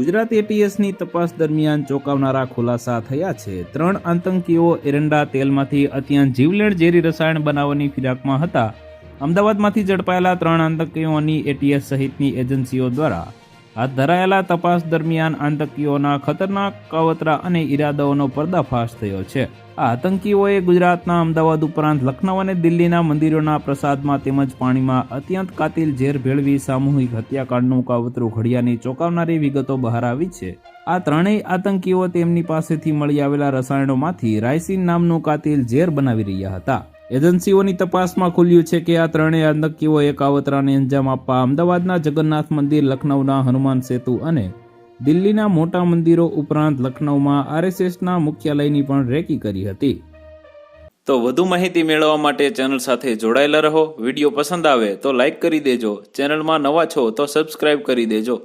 ગુજરાત એટીએસની તપાસ દરમિયાન ચોંકાવનારા ખુલાસા થયા છે. ત્રણ આતંકીઓ એરંડા તેલમાંથી અત્યંત જીવલેણ ઝેરી રસાયણ બનાવવાની ફિરાકમાં હતા. અમદાવાદમાંથી ઝડપાયેલા ત્રણ આતંકીઓની એટીએસ સહિતની એજન્સીઓ દ્વારા હાથ ધરાયેલા તપાસ દરમિયાન આતંકીઓના ખતરનાક કાવતરા અને ઈરાદાઓનો પર્દાફાશ થયો છે. આ આતંકીઓએ ગુજરાતના અમદાવાદ ઉપરાંત લખનૌ અને દિલ્હીના મંદિરોના પ્રસાદમાં તેમજ પાણીમાં અત્યંત કાતિલ ઝેર ભેળવી સામૂહિક હત્યાકાંડનું કાવતરું ઘડિયાની ચોંકાવનારી વિગતો બહાર આવી છે. આ ત્રણેય આતંકીઓ તેમની પાસેથી મળી આવેલા રસાયણોમાંથી રાયસીન નામનું કાતિલ ઝેર બનાવી રહ્યા હતા. એજન્સીઓની તપાસમાં ખુલ્યું છે કે આ ત્રણેય એક આવતરાને અંજામ આપવા અમદાવાદના જગન્નાથ મંદિર લખનૌના હનુમાન સેતુ અને દિલ્હીના મોટા મંદિરો ઉપરાંત લખનૌમાં આરએસએસના મુખ્યાલયની પણ રેકી કરી હતી. તો વધુ માહિતી મેળવવા માટે ચેનલ સાથે જોડાયેલા રહો. વીડિયો પસંદ આવે તો લાઈક કરી દેજો. ચેનલમાં નવા છો તો સબસ્ક્રાઇબ કરી દેજો.